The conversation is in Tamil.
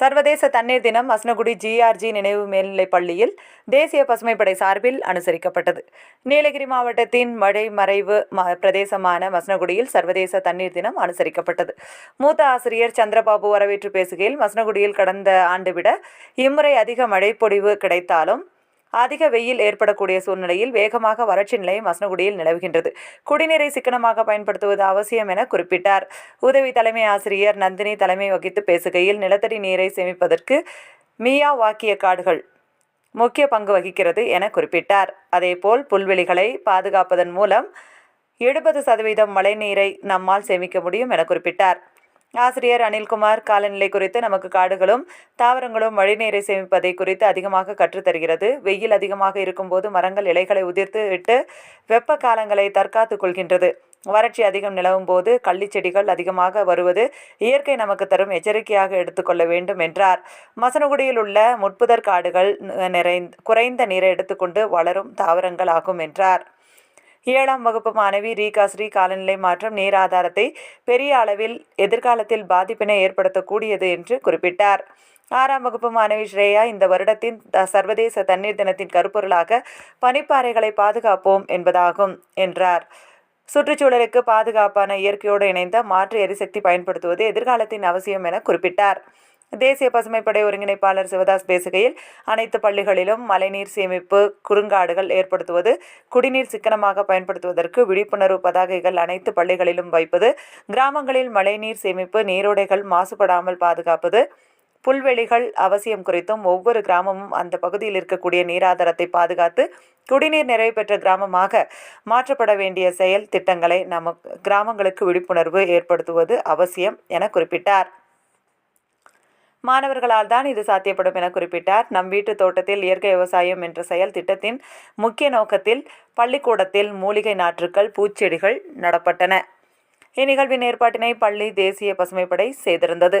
சர்வதேச தண்ணீர் தினம் அஸ்னகுடி ஜிஆர்ஜி நினைவு மேல்நிலைப் பள்ளியில் தேசிய பசுமைப்படை சார்பில் அனுசரிக்கப்பட்டது. நீலகிரி மாவட்டத்தின் மழை மறைவு ம- பிரதேசமான மசனகுடியில் சர்வதேச தண்ணீர் தினம் அனுசரிக்கப்பட்டது. மூத்த ஆசிரியர் சந்திரபாபு வரவேற்று பேசுகையில் மசனகுடியில் கடந்த ஆண்டு விட இம்முறை அதிக மழைப்பொழிவு கிடைத்தாலும் அதிக வெயில் ஏற்படக்கூடிய சூழ்நிலையில் வேகமாக வறட்சி நிலை மசனகுடியில் நிலவுகின்றது. குடிநீரை சிக்கனமாக பயன்படுத்துவது அவசியம் என குறிப்பிட்டார். உதவி தலைமை ஆசிரியர் நந்தினி தலைமை வகித்து பேசுகையில் நிலத்தடி நீரை சேமிப்பதற்கு மியா வாக்கிய காடுகள் முக்கிய பங்கு வகிக்கிறது என குறிப்பிட்டார். அதேபோல் புல்வெளிகளை பாதுகாப்பதன் மூலம் எழுபது சதவீதம் மழைநீரை நம்மால் சேமிக்க முடியும் என குறிப்பிட்டார். ஆசிரியர் அனில்குமார் காலநிலை குறித்து நமக்கு காடுகளும் தாவரங்களும் மழைநீரை சேமிப்பதை குறித்து அதிகமாக கற்றுத்தருகிறது. வெயில் அதிகமாக இருக்கும்போது மரங்கள் இலைகளை உதிர்த்து விட்டு வெப்ப காலங்களை தற்காத்துக் கொள்கின்றது. வறட்சி அதிகம் நிலவும் போது கள்ளிச்செடிகள் அதிகமாக வருவது இயற்கை நமக்கு தரும் எச்சரிக்கையாக எடுத்துக்கொள்ள வேண்டும் என்றார். மசனகுடியில் உள்ள முட்புதர் காடுகள் நிறைந்த குறைந்த நீரை எடுத்துக்கொண்டு வளரும் தாவரங்கள் ஆகும் என்றார். ஏழாம் வகுப்பு மாணவி ரீகா ஸ்ரீ காலநிலை மாற்றம் நீர் ஆதாரத்தை பெரிய அளவில் எதிர்காலத்தில் பாதிப்பினை ஏற்படுத்தக்கூடியது என்று குறிப்பிட்டார். ஆறாம் வகுப்பு மாணவி ஸ்ரேயா இந்த வருடத்தின் த- சர்வதேச தண்ணீர் தினத்தின் கருப்பொருளாக பனிப்பாறைகளை பாதுகாப்போம் என்பதாகும் என்றார். சுற்றுச்சூழலுக்கு பாதுகாப்பான இயற்கையோடு இணைந்த மாற்று எரிசக்தி பயன்படுத்துவது எதிர்காலத்தின் அவசியம் என குறிப்பிட்டார். தேசிய பசுமைப்படை ஒருங்கிணைப்பாளர் சிவதாஸ் பேசுகையில் அனைத்து பள்ளிகளிலும் மழைநீர் சேமிப்பு குறுங்காடுகள் ஏற்படுத்துவது குடிநீர் சிக்கனமாக பயன்படுத்துவதற்கு விழிப்புணர்வு பதாகைகள் அனைத்து பள்ளிகளிலும் வைப்பது கிராமங்களில் மழைநீர் சேமிப்பு நீரோடைகள் மாசுபடாமல் பாதுகாப்பது புல்வெளிகள் அவசியம் குறித்தும் ஒவ்வொரு கிராமமும் அந்த பகுதியில் இருக்கக்கூடிய நீராதாரத்தை பாதுகாத்து குடிநீர் நிறைவு பெற்ற கிராமமாக மாற்றப்பட வேண்டிய செயல் திட்டங்களை நமக்கு கிராமங்களுக்கு விழிப்புணர்வு ஏற்படுத்துவது அவசியம் என குறிப்பிட்டார். மாணவர்களால் தான் இது சாத்தியப்படும் என குறிப்பிட்டார். நம் வீட்டு தோட்டத்தில் இயற்கை விவசாயம் என்ற செயல் திட்டத்தின் முக்கிய நோக்கத்தில் பள்ளிக்கூடத்தில் மூலிகை நாற்றுக்கள் பூச்செடிகள் நடப்பட்டன. இந்நிகழ்வின் ஏற்பாட்டினை பள்ளி தேசிய பசுமைப்படை செய்திருந்தது.